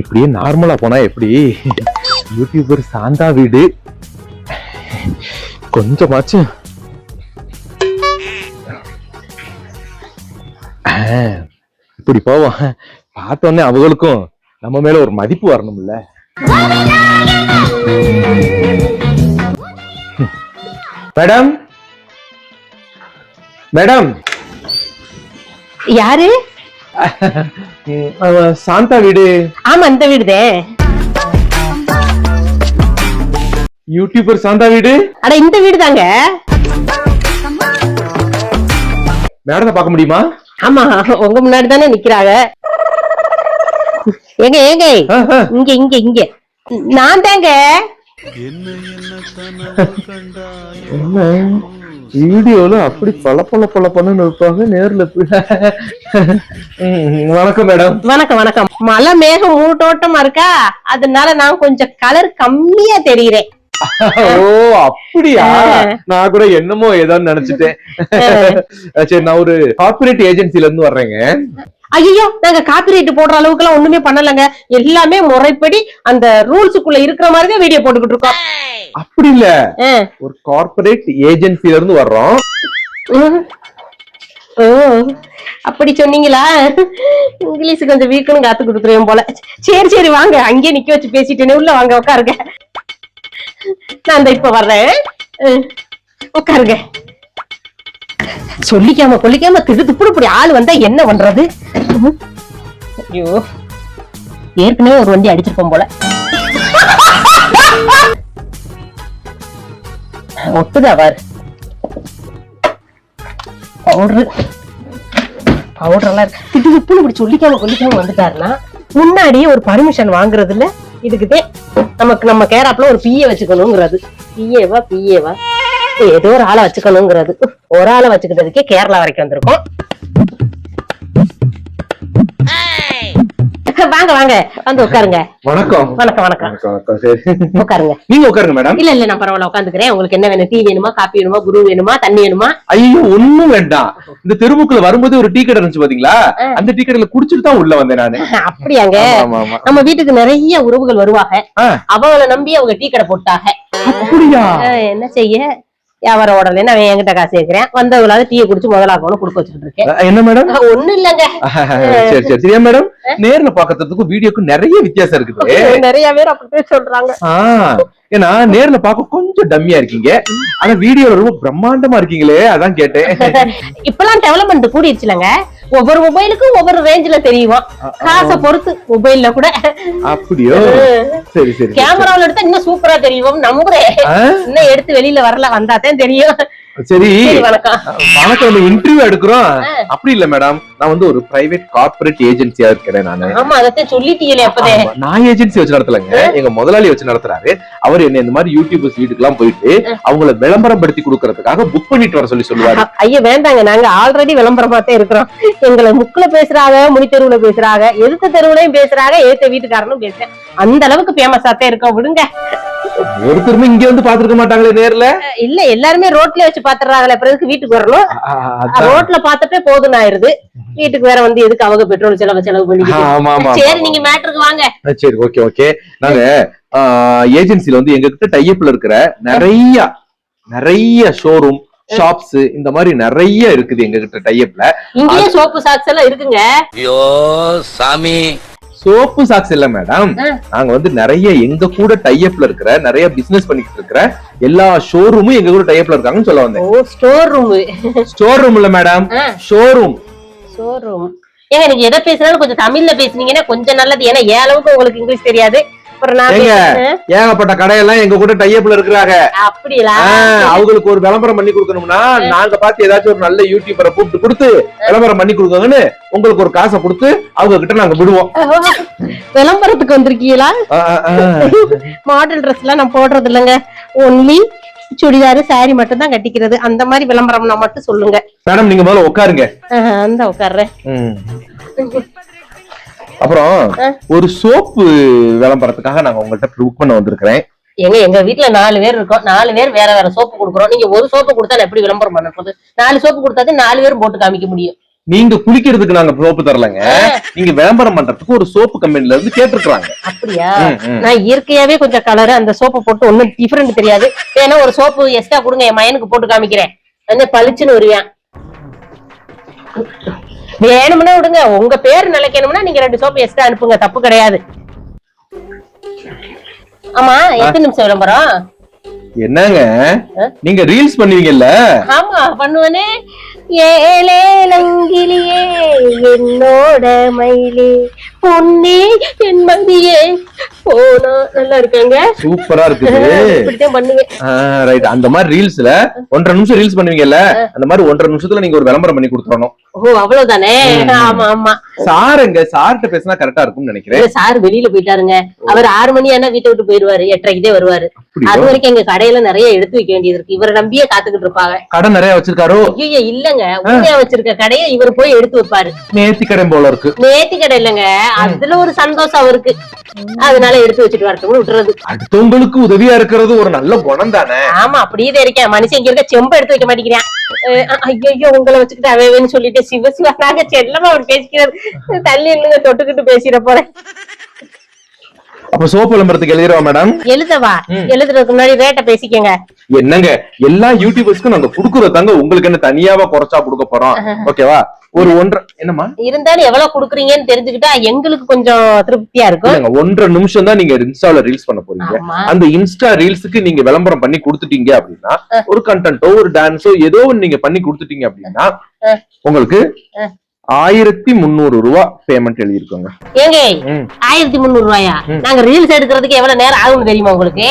இப்படியே நார்மலா போனா எப்படி? யூடியூபர் சாந்தா வீடு. கொஞ்சமாச்சும் இப்படி போவோம் பார்த்தோன்னே அவங்களுக்கும் நம்ம மேல ஒரு மதிப்பு வரணும்ல. மேடம்? மேடம்? யாரு? சாந்தா வீடு. ஆமா அந்த வீடுதே. யூடியூபர் சாந்தா வீடு. அட இந்த வீடு தாங்க மேடத்தை பார்க்க முடியுமா? ஆமா உங்க முன்னாடி தானே நிக்கிறாங்க. ஏங்க ஏங்க. இங்க இங்க இங்க. நான் தாங்க. என்ன? வீடியோல அப்படி பல பல பல பண்ணு இருப்பாங்க நேர்ல வணக்கம் மேடம். வணக்கம் வணக்கம். மழை மேகம் மூட்டோட்டமா இருக்கா? அதனால நான் கொஞ்சம் கலர் கம்மியா தெரியுறேன். ஓ அப்படியா? நான் கூட என்னமோ ஏதோன்னு நினைச்சிட்டேன். சரி நான் ஒரு கார்பரேட் ஏஜென்சில இருந்து வர்றேங்க. ஐயோ நாங்க காப்பிரைட் போடுற அளவுக்கு எல்லாம் ஒண்ணுமே பண்ணலங்க. எல்லாமே முறைப்படி அந்த ரூல்ஸுக்குள்ள இருக்கிற மாதிரி தான் வீடியோ போட்டுக்கிட்டு இருக்கோம். அப்படி இல்ல. ஒரு கார்பரேட் ஏஜென்சில இருந்து வர்றோம். அப்படி சொன்னீங்களா? இங்கிலீஷ் கொஞ்சம் வீக்குன்னு காத்து கொடுத்துருவேன் போல. சரி சரி வாங்க. அங்கேயே நிக்க வச்சு பேசிட்டேனே. உள்ள வாங்க உட்காருங்க. நான் இந்த இப்ப வர்றேன். உட்காருங்க. சொல்லிக்காம கொல்லிக்காம திடு துப்புடு இப்படி ஆள் வந்தா என்ன பண்றது? ஐயோ ஏற்கனவே ஒரு வண்டி அடிச்சிருப்போம் போல. ஒட்டுதா அவர் பவுடர் பவுடர் இருக்கு. திட்டு இப்படி இப்படி சொல்லிக்காம கொல்லிக்காம வந்துட்டாருன்னா முன்னாடியே ஒரு பர்மிஷன் வாங்குறதுல இதுக்குதே நமக்கு நம்ம கேராப்ல ஒரு பிஏ வச்சுக்கணுங்கிறது. பிஏவா பிஏவா ஏதோ ஒரு ஆளை வச்சுக்கணுங்கிறது. ஒரு ஆளை வச்சுக்கிட்டதுக்கே கேரளா வரைக்கும் வந்திருக்கோம். வாங்க வாங்க. வந்து உட்காருங்க. வணக்கம். வணக்கம் வணக்கம். சரி. உட்காருங்க. நீங்க உட்காருங்க மேடம் இல்ல இல்ல நான் பரவாயில்ல உட்காந்துக்கிறேன். உங்களுக்கு என்ன வேணும்? டீ வேணுமா? காப்பி வேணுமா? குரு வேணுமா? தண்ணி வேணுமா? ஐயோ ஒண்ணும் வேண்டாம். இந்த தெருமுக்குள்ள வரும்போது ஒரு டீ கடை இருந்துச்சு பாத்தீங்களா? அந்த டீ கடையில குடிச்சிட்டு தான் உள்ள வந்தேன் நானு. அப்படியாங்க. நம்ம வீட்டுக்கு நிறைய உறவுகள் வருவாங்க. அவங்கள நம்பி அவங்க டீ கடை போட்டாங்க. அப்படியா? என்ன செய்ய? வியாபாரம் ஓடலன்னு அவன் என்கிட்ட காசு கேட்கிறேன் வந்தவங்களாவது டீயை குடிச்சு முதலாக்கணும் கொடுக்க வச்சுட்டு இருக்கேன். என்ன மேடம் அஹ் ஒண்ணும் இல்லங்க. சரி சரி சரி. ஏன் மேடம் நேர்ல பாக்கிறதுக்கும் வீடியோக்கும் நிறைய வித்தியாசம் இருக்குது. நிறைய பேர் அப்படியே சொல்றாங்க. ஏன்னா நேர்ல பார்க்க கொஞ்சம் டம்மியா இருக்கீங்க. ஆனா வீடியோல ரொம்ப பிரம்மாண்டமா இருக்கீங்களே அதான் கேட்டேன். இப்பெல்லாம் டெவலப்மெண்ட் கூடிடுச்சுலங்க. ஒவ்வொரு மொபைலுக்கும் ஒவ்வொரு ரேஞ்சில தெரியும்? காசை பொறுத்து மொபைல்ல கூட. அப்படியோ? சரி சரி. கேமராவில எடுத்தா இன்னும் சூப்பரா தெரியும் நம்புறேன். இன்னும் எடுத்து வெளியில வரல வந்தாதான் தெரியும். சரி வணக்கம். வணக்கம் நம்ம இன்டர்வியூ எடுக்கிறோம். அப்படி இல்ல மேடம் நான் வந்து ஒரு பிரைவேட் கார்ப்பரேட் ஏஜென்சியா இருக்கிறேன் நானு. ஆமா அதத்தான் சொல்லிட்டீங்களே அப்பதே. ஆமா, நான் ஏஜென்சி வச்சு நடத்தலங்க. எங்க முதலாளி வச்சு நடத்துறாரு. அவர் என்ன இந்த மாதிரி யூடியூபர்ஸ் வீட்டுக்கு எல்லாம் போயிட்டு அவங்கள விளம்பரம் படுத்தி கொடுக்கறதுக்காக புக் பண்ணிட்டு வர சொல்லி சொல்லுவாரு. ஐயா வேண்டாங்க. நாங்க ஆல்ரெடி விளம்பரமாத்தே இருக்கிறோம். எங்களை முக்குல பேசுறாங்க முனி தெருவுல பேசுறாங்க எதிர்த்த தெருவுலயும் பேசுறாங்க ஏத்த வீட்டுக்காரனும் பேசுறேன். அந்த அளவுக்கு ஃபேமஸாத்தே இருக்கோம். விடுங்க. ஒருத்தருமே இங்க வந்து பாத்துருக்க மாட்டாங்களே நேர்ல? இல்ல எல்லாருமே ரோட்லயே வச்சு பாத்துறாங்களே பிறகு வீட்டுக்கு வரணும். ரோட்ல பாத்துட்டே போதும் ஆயிருது வீட்டுக்கு வேற வந்து எதுக்கு அவங்க பெட்ரோல் செலவு செலவு ஆமா சரி. நீங்க மேட்ருக்கு வாங்க. சரி ஓகே ஓகே. நாங்க ஏஜென்சில வந்து எங்க கிட்ட டைப்ல இருக்கிற நிறைய நிறைய ஷோரூம் ஷாப்ஸ் இந்த மாதிரி நிறைய இருக்குது எங்க கிட்ட டைப்ல இங்கேயே சோப்பு சாக்ஸ் எல்லாம் இருக்குங்க. ஐயோ சாமி. சோப்பு சாக்ஸ் இல்ல மேடம். நாங்க வந்து நிறைய எங்க கூட டைப்ல இருக்கிற நிறைய பிசினஸ் பண்ணிட்டு இருக்கிற எல்லா ஷோரூமும் எங்க கூட டைப்ல இருக்காங்கன்னு சொல்ல வந்தேன். ஓ ஸ்டோர் ரூம் ஸ்டோர் ரூம் இல்ல மேடம். ஷோரூம் ஸ்டோர் ரூம் ஏங்க நீங்க எதை பேசினாலும் கொஞ்சம் தமிழ்ல பேசுனீங்கன்னா கொஞ்சம் நல்லது. ஏன்னா ஏன் அளவுக்கு உங்களுக்கு இங்கிலீஷ் தெரியாது. ஏகப்பட்ட கடையெல்லாம் எங்க கூட டைப்ல இருக்கிறாங்க. அவங்களுக்கு ஒரு விளம்பரம் பண்ணி கொடுக்கணும்னா நாங்க பார்த்து ஏதாச்சும் ஒரு நல்ல யூடியூபரை கூப்பிட்டு கொடுத்து விளம்பரம் பண்ணி கொடுக்கணும்னு உங்களுக்கு ஒரு காசை கொடுத்து அவங்க கிட்ட நாங்க விடுவோம். விளம்பரத்துக்கு வந்திருக்கீங்களா. மாடல் ட்ரெஸ் எல்லாம் நான் போடுறது இல்லைங்க. ஒன்லி சுடிதாரு saree மட்டும் தான் கட்டிக்கிறது. அந்த மாதிரி விளம்பரம்னா மட்டும் சொல்லுங்க. மேடம் நீங்க முதல்ல உட்காருங்க. அந்த உட்கார்றேன். அப்புறம் ஒரு சோப்பு விளம்பரத்துக்காக நாங்க உங்கள்ட்ட புக் பண்ண வந்திருக்கிறேன். எங்க எங்க வீட்ல நாலு பேர் இருக்கோம். நாலு பேர் வேற வேற சோப்பு கொடுக்குறோம். நீங்க ஒரு சோப்பு கொடுத்தா எப்படி விளம்பரம் பண்ண போகுது நாலு சோப்பு கொடுத்தாது நாலு பேரும் போட்டு காமிக்க முடியும். நீங்க குளிக்கிறதுக்கு நாங்க சோப்பு தரலங்க. நீங்க விளம்பரம் பண்றதுக்கு ஒரு சோப்பு கம்பெனில இருந்து கேட்டிருக்காங்க அப்படியா. நான் இயற்கையாவே கொஞ்சம் கலர் அந்த சோப்பு போட்டு ஒண்ணும் டிஃபரெண்ட் தெரியாது. வேணா ஒரு சோப்பு எக்ஸ்ட்ரா கொடுங்க. என் மயனுக்கு போட்டு காமிக்கிறேன். வந்து பளிச்சுன்னு வருவேன். வேணும்னா விடுங்க. உங்க பேர் நிலைக்கணும்னா நீங்க ரெண்டு சோப்பு எக்ஸ்ட்ரா அனுப்புங்க. தப்பு கிடையாது. ஆமா எத்தனை நிமிஷம் விளம்பரம் என்னங்க? நீங்க ரீல்ஸ் பண்ணுவீங்கல்ல? ஆமா பண்ணுவனே. ஏலே லங்கிலியே என்னோட மயிலே பொன்னே என் மந்தியே போனா நல்லா இருக்காங்க. சூப்பரா இருக்குது. ரைட் அந்த மாதிரி ரீல்ஸ்ல ஒன்றரை நிமிஷம் ரீல்ஸ் பண்ணுவீங்கல்ல அந்த மாதிரி ஒன்றரை நிமிஷத்துல நீங்க ஒரு விளம்பரம் பண்ணி கொடுத்துடணும் ஓ அவ்வளவுதானே? ஆமா ஆமா. சாருங்க சார்கிட்ட பேசினா கரெக்டா இருக்கும்னு நினைக்கிறேன். சார் வெளியில போயிட்டாருங்க. அவர் ஆறு மணி ஆனா வீட்டை விட்டு போயிருவாரு எட்டரைக்குதே வருவாரு? அது வரைக்கும் எங்க கடையில நிறைய எடுத்து வைக்க வேண்டியது இருக்கு. இவரை நம்பியே காத்துக்கிட்டு இருப்பாங்க. கடை நிறைய வச்சிருக்காரோ? ஐயோ இல்லங்க. உண்மையா வச்சிருக்க கடையை இவர் போய் எடுத்து வைப்பாரு. நேர்த்தி கடை போல இருக்கு. நேத்தி கடை இல்லங்க. அதுல ஒரு சந்தோஷம் அவருக்கு. அதனால எடுத்து வச்சுட்டு வரட்டும் விட்டுறது. அடுத்தவங்களுக்கு உதவியா இருக்கிறது ஒரு நல்ல குணம் தானே? ஆமா அப்படியே இருக்கேன். மனுஷன் இங்க இருக்க செம்ப எடுத்து வைக்க மாட்டேங்கிறேன். ஐயோ உங்களை வச்சுக்கிட்டு அவேன்னு சொல்லிட்டு சிவ செல்லமா அவர் பேசிக்கிறாரு. தள்ளி இல்லைங்க தொட்டுக்கிட்டு பேசிட போறேன். அப்ப சோப்பு விளம்பரத்துக்கு எழுதிடுவா மேடம் எழுதவா? எழுதுறதுக்கு முன்னாடி ரேட்டை பேசிக்கங்க. என்னங்க? எல்லா யூடியூபர்ஸ்க்கும் நாங்க குடுக்குறது தாங்க உங்களுக்கு என்ன தனியாவா குறைச்சா கொடுக்க போறோம். ஓகேவா? ஒரு ஒன்றரை என்னம்மா? இருந்தாலும் எவ்வளவு குடுக்குறீங்கன்னு தெரிஞ்சுக்கிட்டா எங்களுக்கு கொஞ்சம் திருப்தியா இருக்கும். ஒன்றரை நிமிஷம் தான் நீங்க இன்ஸ்டால ரீல்ஸ் பண்ண போறீங்க. அந்த இன்ஸ்டா ரீல்ஸுக்கு நீங்க விளம்பரம் பண்ணி கொடுத்துட்டீங்க அப்படின்னா ஒரு கண்டென்ட்டோ ஒரு டான்ஸோ ஏதோ ஒண்ணு நீங்க பண்ணி கொடுத்துட்டீங்க அப்படின்னா. உங்களுக்கு. ஆயிரத்தி முந்நூறு ரூபா பேமெண்ட் எழுதியிருக்கோங்க. ஏங்க. ஆயிரத்தி முந்நூறு ரூபாயா? நாங்க ரீல்ஸ் எடுக்கிறதுக்கு எவ்வளவு நேரம் ஆகும்னு தெரியுமா உங்களுக்கு?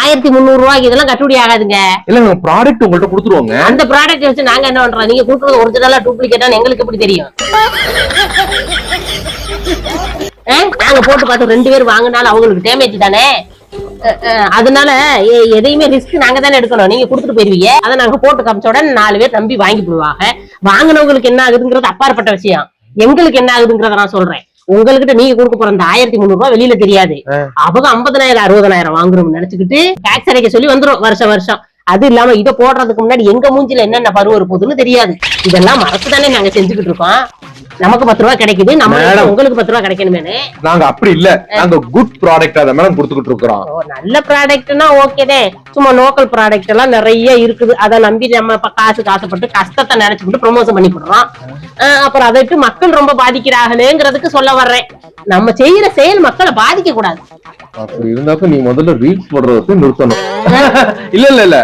ஆயிரத்தி முந்நூறு ரூபாய்க்கு இதெல்லாம் கட்டுப்படி ஆகாதுங்க. இல்ல நாங்க ப்ராடக்ட் உங்கள்ட்ட கொடுத்துருவோங்க. அந்த ப்ராடக்ட் வச்சு நாங்க என்ன பண்றோம்? நீங்க கொடுக்குறது ஒரிஜினலா டூப்ளிகேட்டா எங்களுக்கு எப்படி தெரியும்? நாங்க போட்டு பார்த்து ரெண்டு பேர் வாங்கினாலும் அவங்களுக்கு டேமேஜ் தானே? அதனால எதையுமே ரிஸ்க் நாங்க தானே எடுக்கணும். நீங்க கொடுத்துட்டு போயிருவீங்க. அதை நாங்க போட்டு காமிச்ச உடனே நாலு பேர் நம்பி வாங்கி போடுவாங்க. வாங்கினவங்களுக்கு என்ன ஆகுதுங்கிறது அப்பாற்பட்ட விஷயம். எங்களுக்கு என்ன ஆகுதுங்கிறத நான் சொல்றேன். உங்ககிட்ட நீங்க கொடுக்க போற அந்த ஆயிரத்தி முந்நூறு ரூபாய் வெளியில தெரியாது. அவங்க ஐம்பதனாயிரம் அறுபதனாயிரம் வாங்குறோம்னு நினைச்சுக்கிட்டு டாக்ஸ் அடைக்க சொல்லி வந்துரும் வருஷம் வருஷம். அது இல்லாம இதை போடுறதுக்கு முன்னாடி எங்க மூஞ்சில என்னென்ன பருவ போகுதுன்னு தெரியாது. இதெல்லாம் மறந்து தானே நாங்க செஞ்சுக்கிட்டு இருக்கோம். நமக்கு பத்து ரூபா கிடைக்குது நம்ம. உங்களுக்கு பத்து ரூபா கிடைக்கணுமேனு. நாங்க அப்படி இல்ல. நாங்க குட் ப்ராடக்ட் அதை மேடம் கொடுத்துக்கிட்டு இருக்கிறோம். நல்ல ப்ராடக்ட்னா ஓகேதே சும்மா லோக்கல் ப்ராடக்ட் எல்லாம் நிறைய இருக்குது. அதை நம்பி நம்ம இப்ப காசுக்கு ஆசைப்பட்டு கஷ்டத்தை நினைச்சுக்கிட்டு ப்ரொமோஷன் பண்ணி போடுறோம் அப்புறம் அதை விட்டு மக்கள் ரொம்ப பாதிக்கிறாங்களேங்கிறதுக்கு சொல்ல வர்றேன். நம்ம செய்யற செயல் மக்களை பாதிக்க கூடாது அப்படி இருந்தாக்க நீ முதல்ல ரீல்ஸ் போடுறதுக்கு நிறுத்தணும். இல்ல இல்ல இல்ல.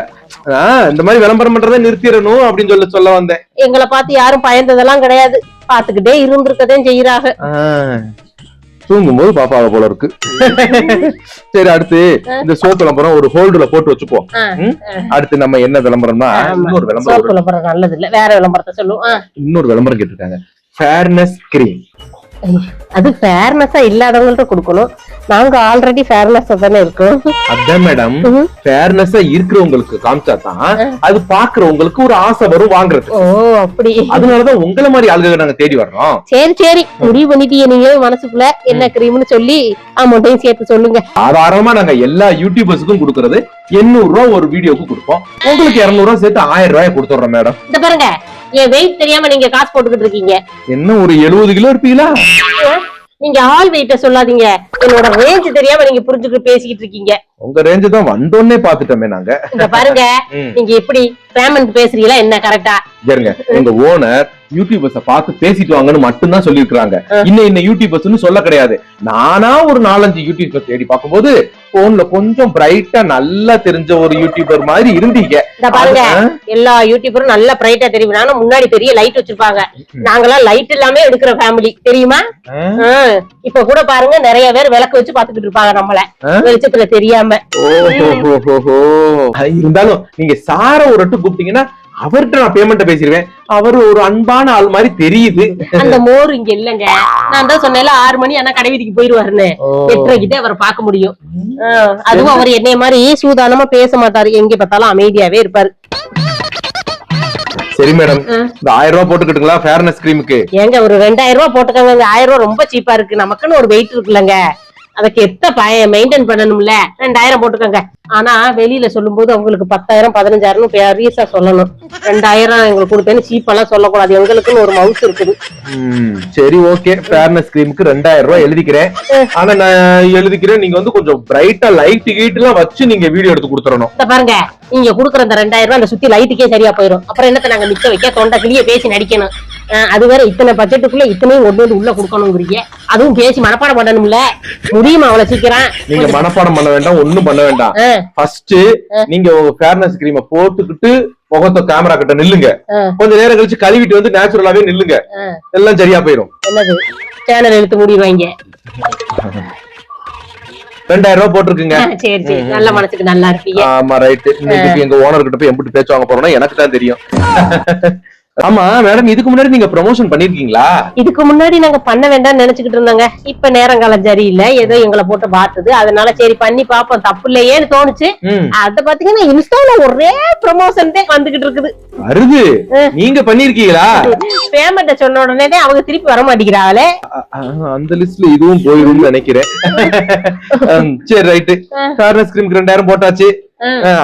இந்த மாதிரி விளம்பரம் பண்றதை நிறுத்திடணும் அப்படின்னு சொல்ல சொல்ல வந்தேன். எங்களை பார்த்து யாரும் பயந்ததெல்லாம் கிடையாது. பாத்துக்கிட்டே இருந்திருக்கதையும் செய்யறாங்க ஆஹ், தூங்கும்போது பாப்பாவை போல இருக்கு. சரி அடுத்து இந்த சோப்பு விளம்பரம் ஒரு ஹோல்டுல போட்டு வச்சுப்போம்? அடுத்து நம்ம என்ன விளம்பரம்னா இன்னொரு விளம்பரம் விளம்பரம் நல்லது இல்ல வேற விளம்பரத்தை சொல்லுவோம். இன்னொரு விளம்பரம் கேட்டிருக்காங்க. ஃபேர்னஸ் கிரீம் அது ஃபேர்னஸா இல்லாதவங்கள்ட்ட கொடுக்கணும். நாங்க ஆல்ரெடி ஃபேர்னஸா தானே இருக்கோம். அதான் மேடம் ஃபேர்னஸா இருக்கிறவங்களுக்கு காமிச்சா தான் அது பாக்குறவங்களுக்கு ஒரு ஆசை வரும் வாங்குறது ஓ அப்படி. அதனாலதான் உங்களை மாதிரி ஆளுகளை நாங்க தேடி வர்றோம். சரி சரி. முடிவு பண்ணிட்டீங்க நீங்க மனசுக்குள்ள என்ன கிரீம்னு சொல்லி அமௌண்ட்டையும் சேர்த்து சொல்லுங்க. சாதாரணமா நாங்க எல்லா யூடியூபர்ஸுக்கும் கொடுக்கறது எண்ணூறு ரூபாய் ஒரு வீடியோக்கு கொடுப்போம். உங்களுக்கு இருநூறு ரூபாய் சேர்த்து ஆயிரம் ரூபாய் கொடுத்துட்றோம் மேடம் இந்த பாருங்க என் வெயிட் தெரியாம நீங்க காசு போட்டுக்கிட்டு இருக்கீங்க. என்ன ஒரு எழுபது கிலோ இருப்பீங்களா? நீங்க ஆள் வெயிட்ட சொல்லாதீங்க. என்னோட ரேஞ்ச் தெரியாம நீங்க புரிஞ்சுக்கிட்டு பேசிக்கிட்டு இருக்கீங்க. உங்க ரேஞ்சு தான் வந்தோன்னே பாத்துட்டோமே நாங்க. இங்க பாருங்க. நீங்க எப்படி பேமெண்ட் பேசுறீங்களா? என்ன கரெக்டா இருங்க. எங்க ஓனர் யூடியூபர்ஸ பார்த்து பேசிட்டு வாங்கன்னு மட்டும்தான் சொல்லிருக்காங்க இன்னும் இன்ன யூடியூபர்ஸ்னு சொல்ல கிடையாது. நானா ஒரு நாலஞ்சு யூடியூபர் தேடி பார்க்கும்போது போன்ல கொஞ்சம் பிரைட்டா நல்லா தெரிஞ்ச ஒரு யூடியூபர் மாதிரி இருந்தீங்க. பாருங்க எல்லா யூடியூபரும் நல்ல பிரைட்டா தெரியும். நானும் முன்னாடி பெரிய லைட் வச்சிருப்பாங்க. நாங்கெல்லாம் லைட் இல்லாம எடுக்கிற ஃபேமிலி தெரியுமா? இப்ப கூட பாருங்க நிறைய பேர் விளக்கு வச்சு பாத்துக்கிட்டு இருப்பாங்க நம்மள? வெளிச்சத்துல தெரியாம. ஓஹோஹோஹோ. இருந்தாலும் நீங்க சார ஒரு கூப்பிட்டீங்கன்னா அவர்கிட்ட நான் பேமெண்ட் பேசிடுவேன் அவர் ஒரு அன்பான ஆள் மாதிரி தெரியுது. அந்த மோர் இங்க இல்லங்க. நான் தான் சொன்னேன்ல ஆறு மணி ஆனா கடை வீதிக்கு போயிருவாருன்னு. எட்டரைக்கிட்டே அவரை பார்க்க முடியும். அதுவும் அவர் என்னைய மாதிரி சூதானமா பேச மாட்டாரு. எங்க பார்த்தாலும் அமைதியாவே இருப்பாரு. சரி மேடம் இந்த ஆயிரம் ரூபாய் போட்டுக்கிட்டுங்களா ஃபேர்னஸ் கிரீமுக்கு ஏங்க ஒரு ரெண்டாயிரம் ரூபாய் போட்டுக்கோங்க. ஆயிரம் ரூபாய் ரொம்ப சீப்பா இருக்கு. நமக்குன்னு ஒரு வெயிட் இருக்குல்லங்க. அதுக்கு எத்த பய மெயின்டைன் பண்ணணும்ல? ரெண்டாயிரம் போட்டுக்கோங்க. ஆனா வெளியில சொல்லும்போது அவங்களுக்கு பத்தாயிரம் பதினஞ்சாயிரம் பெரியசா சொல்லணும். ரெண்டாயிரம் எங்களுக்கு கொடுத்தேன்னு சீப்பெல்லாம் சொல்லக்கூடாது. எங்களுக்குன்னு ஒரு மவுஸ் இருக்குது. சரி ஓகே ஃபேர்னஸ் கிரீமுக்கு ரெண்டாயிரம் ரூபாய் எழுதிக்கிறேன். ஆனா நான் எழுதிக்கிறேன். நீங்க வந்து கொஞ்சம் பிரைட்டா லைட் கீட் எல்லாம் வச்சு நீங்க வீடியோ எடுத்து கொடுத்துறணும் பாருங்க. நீங்க குடுக்குற அந்த ரெண்டாயிரம் ரூபாய் அந்த சுத்தி லைட்டுக்கே சரியா போயிடும் அப்புறம் என்னத்த நாங்க நிக்க வைக்க? தொண்டை கிளிய பேசி நடிக்கணும். அது வேற இத்தனை பட்ஜெட்டுக்குள்ள இத்தனையும் கொண்டு வந்து உள்ள கொடுக்கணுங்கிறீங்க. அதுவும் பேசி மனப்பாடம் பண்ணணும்ல. முடியுமா அவ்வளவு சீக்கிரம்? நீங்க மனப்பாடம் பண்ண வேண்டாம் ஒண்ணும் பண்ண வேண்டாம். ஃபர்ஸ்ட் நீங்க ஃபேர்னஸ் கிரீமை போட்டுக்கிட்டு முகத்தை கேமரா கிட்ட நில்லுங்க. கொஞ்ச நேரம் கழிச்சு கழுவிட்டு வந்து நேச்சுரலாவே நில்லுங்க. எல்லாம் சரியா போயிடும் என்னது? சேனல் இழுத்து மூடிடுவாங்க ரெண்டாயிரம் ரூபாய் போட்டிருக்குங்க. ஆ, சரி சரி. நல்ல மனசுக்கு நல்லா இருப்பீங்க. ஆமா ரைட் இன்னைக்கு எங்க ஓனர் கிட்ட போய் எம்பிட்டு பேச்சு வாங்க போறோம்னா எனக்கு தான் தெரியும். ஆமா மேடம் இதுக்கு முன்னாடி நீங்க ப்ரமோஷன் பண்ணிருக்கீங்களா? இதுக்கு முன்னாடி நாங்க பண்ண வேண்டாம்னு நினைச்சுக்கிட்டு இருந்தாங்க. இப்ப நேரங்காலம் சரியில்லை ஏதோ எங்களை போட்டு பார்த்தது அதனால சரி பண்ணி பாப்போம். தப்பு இல்லையேன்னு தோணுச்சு. அத பாத்தீங்கன்னா இன்ஸ்டால ஒரே ப்ரமோஷன் தான் வந்துகிட்டு இருக்குது. வருது நீங்க பண்ணிருக்கீங்களா? பேமெண்ட்ட சொன்ன உடனே அவங்க திருப்பி வர மாட்டேங்கிறாங்களே. அந்த லிஸ்ட்ல இதுவும் போயிடும்னு நினைக்கிறேன். சரி ரைட்டு ஃபேர்னஸ் கிரீமுக்கு ரெண்டாயிரம் போட்டாச்சு.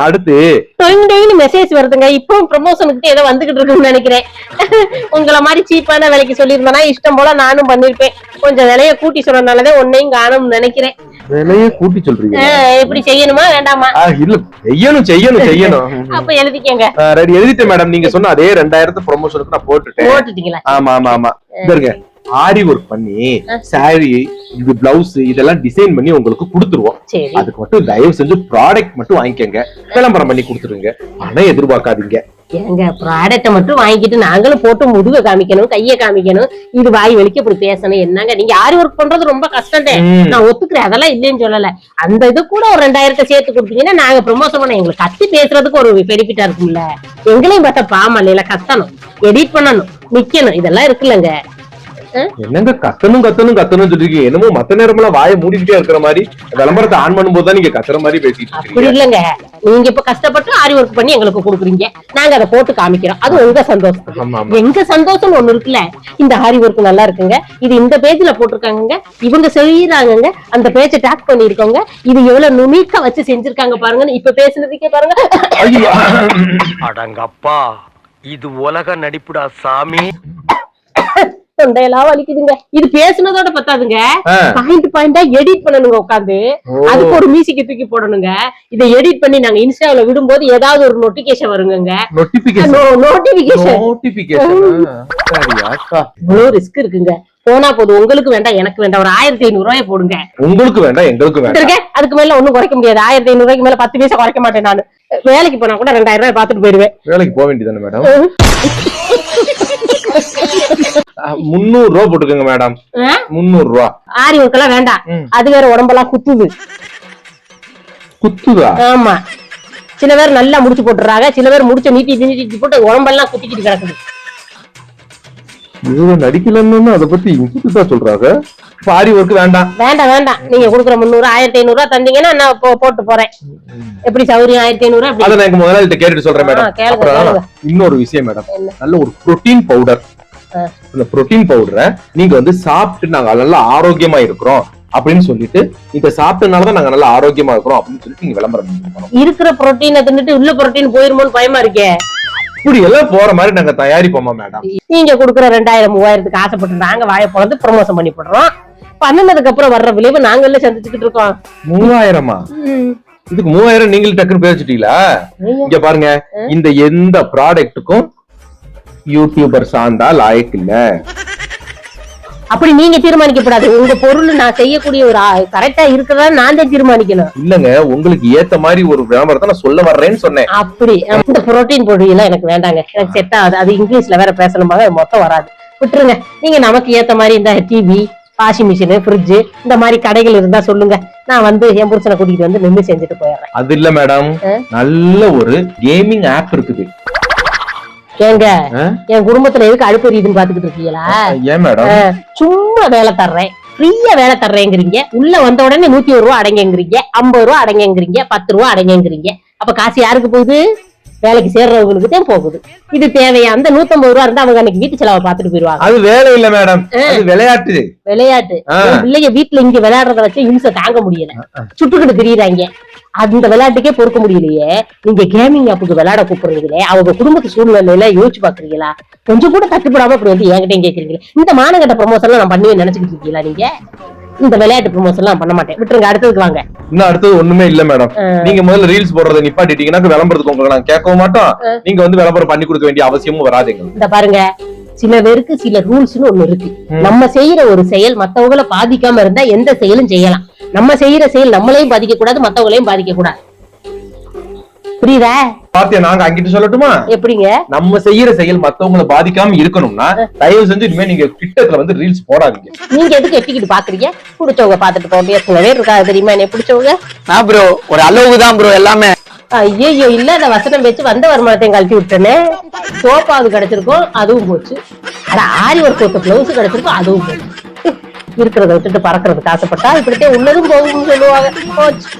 அடுத்து. டொயிங் மெசேஜ் வருதுங்க. இப்போ ப்ரமோஷனுக்கு ஏதோ வந்துகிட்டு இருக்குன்னு நினைக்கிறேன். உங்களை மாதிரி சீப்பான விலைக்கு சொல்லியிருந்தேன்னா இஷ்டம் போல நானும் பண்ணிருப்பேன் கொஞ்சம் விலைய கூட்டி சொன்னதுனாலதான் ஒன்னையும் காணும்னு நினைக்கிறேன். விலையே கூட்டி சொல்றீங்க. ஆ, எப்படி செய்யணுமா வேண்டாமா? இல்ல செய்யணும் செய்யணும் செய்யணும். அப்ப எழுதிக்கங்க. ரெடி எழுதிட்டேன் மேடம் நீங்க சொன்ன அதே ரெண்டாயிரத்து ப்ரொமோஷனுக்கு நான் போட்டுட்டேன். போட்டுட்டீங்களா? ஆமா ஆமா ஆமா. பாருங்க ஆரி ஒர்க் பண்ணி சாரி இது பிளவுஸ் இதெல்லாம் டிசைன் பண்ணி உங்களுக்கு கொடுத்துருவோம். அதுக்கு மட்டும் தயவு செஞ்சு ப்ராடக்ட் மட்டும் வாங்கிக்கங்க. விளம்பரம் பண்ணி கொடுத்துருங்க. பணம் எதிர்பார்க்காதீங்க. ஏங்க ப்ராடக்ட மட்டும் வாங்கிட்டு நாங்களும் போட்டு முதுக காமிக்கணும் கைய காமிக்கணும் இது வாய் வலிக்க இப்படி பேசணும் என்னங்க? நீங்க ஆரி ஒர்க் பண்றது ரொம்ப கஷ்டம் ம். நான் ஒத்துக்கிறேன் அதெல்லாம் இல்லைன்னு சொல்லல. அந்த இது கூட ஒரு ரெண்டாயிரத்தை சேர்த்து கொடுத்தீங்கன்னா நாங்க ப்ரொமோஷன் பண்ண எங்களுக்கு கத்தி பேசுறதுக்கு ஒரு பெனிஃபிட்டா இருக்கும்ல. எங்களையும் பார்த்தா பாமல்ல கத்தணும் எடிட் பண்ணணும் நிக்கணும் இதெல்லாம் இருக்குல்லங்க. என்னங்க கத்தணும் கத்தணும் கத்தணும் சொல்றீங்க என்னமோ மத்த நேரமெல்லாம் வாயை மூடிக்கிட்டே இருக்கிற மாதிரி விளம்பரத்தை ஆன் பண்ணும்போது தான் நீங்க கத்துற மாதிரி பேசிட்டு அப்படி இல்லைங்க. நீங்க இப்ப கஷ்டப்பட்டு ஆரி ஒர்க் பண்ணி எங்களுக்கு கொடுக்குறீங்க. நாங்க அதை போட்டு காமிக்கிறோம். அது உங்க சந்தோஷம். ஆமா ஆமா. எங்க சந்தோஷம் ஒண்ணு இருக்குல்ல? இந்த ஆரி ஒர்க் நல்லா இருக்குங்க. இது இந்த பேஜ்ல போட்டிருக்காங்கங்க. இவங்க செய்யறாங்கங்க. அந்த பேஜை டேக் பண்ணிருக்கோங்க இது எவ்வளவு நுணுக்கா வச்சு செஞ்சிருக்காங்க பாருங்கன்னு இப்ப பேசுனதுக்கே பாருங்க. ஐயோ. அடங்கப்பா. இது உலக நடிப்புடா சாமி. தொண்டையெல்லாம் வலிக்குதுங்க. இது பேசுனதோட பத்தாதுங்க. பாயிண்ட் பாயிண்டா எடிட் பண்ணணுங்க உட்காந்து. அதுக்கு ஒரு மியூசிக் தூக்கி போடணுங்க. இதை எடிட் பண்ணி நாங்க இன்ஸ்டால விடும்போது ஏதாவது ஒரு நோட்டிபிகேஷன் வருங்க நோட்டிபிகேஷன் ரிஸ்க் இருக்குங்க. போனா போதும். உங்களுக்கு வேண்டாம் எனக்கு வேண்டாம். ஒரு ஆயிரத்தி ஐநூறு ரூபாய் போடுங்க. உங்களுக்கு வேண்டாம் எங்களுக்கு வேண்டாம். அதுக்கு மேல ஒண்ணும் குறைக்க முடியாது. ஆயிரத்தி ஐநூறு ரூபாய்க்கு மேல பத்து பைசா குறைக்க மாட்டேன் நானு. வேலைக்கு போனா கூட ரெண்டாயிரம் ரூபாய் பாத்துட்டு போயிருவேன் வேலைக்கு போக வேண்டியதானே மேடம் முந்நூறு ரூபா போட்டுக்கோங்க மேடம்? முந்நூறு ரூபா. ஆரி ஒர்க் எல்லாம் வேண்டாம். அது வேற உடம்பெல்லாம் குத்துது. குத்துதா? ஆமா. சில பேர் நல்லா முடிச்சு போட்டுறாங்க. சில பேர் முடிச்ச நீட்டி நீட்டி போட்டு உடம்பெல்லாம் குத்திக்கிட்டு கிடக்குது. இவங்க நடிக்கலன்னு அதை பத்தி தான் சொல்றாங்க. பாரி ஒர்க் வேண்டாம். வேண்டாம் வேண்டாம். நீங்க கொடுக்குற முந்நூறு ஆயிரத்தி ஐநூறு ரூபாய் தந்தீங்கன்னா நான் போட்டு போறேன். எப்படி சௌரியம் ஆயிரத்தி ஐநூறு அதை நான் முதலாளிட்ட கேட்டுட்டு சொல்றேன் மேடம். இன்னொரு விஷயம் மேடம்? நல்ல ஒரு புரோட்டீன் பவுடர். இந்த புரோட்டீன் பவுடரை நீங்க வந்து சாப்பிட்டு நாங்க நல்லா ஆரோக்கியமா இருக்கிறோம் அப்படின்னு சொல்லிட்டு இத சாப்பிட்டனாலதான் நாங்க நல்லா ஆரோக்கியமா இருக்கிறோம் அப்படின்னு சொல்லிட்டு நீங்க விளம்பரம் இருக்கிற புரோட்டீனை தின்னுட்டு உள்ள புரோட்டீன் போயிருமோன்னு பயமா இருக்கே. இப்படி எல்லாம் போற மாதிரி நாங்க தயாரிப்போமா மேடம் நீங்க கொடுக்குற ரெண்டாயிரம் மூவாயிரத்துக்கு ஆசைப்பட்டு நாங்க வாய பொழந்து ப்ரொமோஷன் பண்ணி போடுறோம் பண்ணினதுக்கு அப்புறம் வர்ற விளைவு நாங்களே சந்திச்சுக்கிட்டு இருக்கோம். மூவாயிரமா? இதுக்கு மூவாயிரம் நீங்களும் டக்குன்னு பேசிட்டீங்களா? இங்க பாருங்க இந்த எந்த ப்ராடக்ட்டுக்கும் யூடியூபர் சார்ந்தா லாயக்கு இல்ல. அப்படி நீங்க தீர்மானிக்கப்படாது. உங்க பொருள் நான் செய்யக்கூடிய ஒரு கரெக்டா இருக்கிறதா நான் தான் தீர்மானிக்கணும். இல்லங்க உங்களுக்கு ஏத்த மாதிரி ஒரு விளம்பரத்தை நான் சொல்ல வர்றேன்னு சொன்னேன். அப்படி. இந்த புரோட்டீன் பொடியெல்லாம் எனக்கு வேண்டாங்க. எனக்கு செட் ஆகுது. அது இங்கிலீஷ்ல வேற பேசணுமாக மொத்தம் வராது. விட்டுருங்க. நீங்க நமக்கு ஏத்த மாதிரி இந்த டிவி வாஷிங் மிஷின் ஃப்ரிட்ஜ் இந்த மாதிரி கடைகள் இருந்தா சொல்லுங்க. நான் வந்து என் புருஷனை கூட்டிட்டு வந்து நின்று செஞ்சுட்டு போயிடுறேன். அது இல்ல மேடம் நல்ல ஒரு கேமிங் ஆப் இருக்குது. ஏங்க? என் குடும்பத்துல எதுக்கு அழுப்பு எரியுதுன்னு பாத்துக்கிட்டு இருக்கீங்களா? ஏன் மேடம்? சும்மா வேலை தர்றேன். ஃப்ரீயா வேலை தர்றேங்கிறீங்க. உள்ள வந்த உடனே நூத்தி ஒரு ரூபா அடங்கங்கிறீங்க ஐம்பது ரூபா அடங்கங்கிறீங்க பத்து ரூபா அடங்கங்கிறீங்க அப்ப காசு யாருக்கு போகுது? வேலைக்கு சேர்றவங்களுக்கு தான் போகுது. இது தேவையா? அந்த நூத்தம்பது ரூபா இருந்தா அவங்க அன்னைக்கு வீட்டு செலவை பார்த்துட்டு போயிருவாங்க அது வேலை இல்ல மேடம். விளையாட்டு. விளையாட்டு. பிள்ளைங்க வீட்டுல இங்க விளையாடுறத வச்சு இம்சை தாங்க முடியல. சுட்டுக்கிட்டு திரியுறாங்க. அந்த விளையாட்டுக்கே பொறுக்க முடியலையே. நீங்க கேமிங் ஆப்புக்கு விளையாட கூப்பிடுறீங்களே அவங்க குடும்பத்து சூழ்நிலையில யோசிச்சு பாக்குறீங்களா கொஞ்சம் கூட தட்டுப்படாம அப்படி வந்து என்கிட்டயும் கேக்குறீங்களே. இந்த மானகட்ட ப்ரமோஷன் நான் பண்ணுவேன் நினைச்சுக்கிட்டு இருக்கீங்களா நீங்க? இந்த விளையாட்டு ப்ரமோஷன் எல்லாம் பண்ண மாட்டேன். விட்டுருங்க அடுத்ததுக்கு வாங்க. இன்னும் அடுத்தது ஒண்ணுமே இல்ல மேடம். நீங்க முதல்ல ரீல்ஸ் போடுறதை நிப்பாட்டிட்டீங்கன்னா விளம்பரத்துக்கு உங்களுக்கு நான் கேட்கவும் மாட்டோம். நீங்க வந்து விளம்பரம் பண்ணி கொடுக்க வேண்டிய அவசியமும் வராதுங்க. இந்த பாருங்க சில பேருக்கு சில ரூல்ஸ்னு ஒண்ணு இருக்கு. நம்ம செய்யற ஒரு செயல் மத்தவங்கள பாதிக்காம இருந்தா எந்த செயலும் செய்யலாம். நம்ம செய்யற செயல் நம்மளையும் பாதிக்க கூடாது மத்தவங்களையும் பாதிக்க கூடாது புரியுதா? பாத்தியா நாங்க அங்கிட்டு சொல்லட்டுமா? எப்படிங்க? நம்ம செய்யற செயல் மத்தவங்கள பாதிக்காம இருக்கணும்னா தயவு செஞ்சு இனிமே நீங்க கிட்டத்துல வந்து ரீல்ஸ் போடாதீங்க. நீங்க எதுக்கு எட்டிக்கிட்டு பாக்குறீங்க? பிடிச்சவங்க பாத்துட்டு போக எத்தனை பேர் இருக்காங்க தெரியுமா என்ன பிடிச்சவங்க? நான் ப்ரோ ஒரு அளவுக்கு தான் ப்ரோ எல்லாமே. ஐயோ இல்லாத வசனம் வச்சு வந்த வருமானத்தையும் கழட்டி விட்டேனே. சோப்பாவது கிடைச்சிருக்கும் அதுவும் போச்சு. அட ஆரி ஒரு போட்ட பிளவுஸ் கிடைச்சிருக்கும் அதுவும் போச்சு. இருக்கிறத விட்டுட்டு பறக்கிறதுக்கு ஆசைப்பட்டா இப்படித்தான் உள்ளதும் போகும்னு சொல்லுவாங்க. போச்சு.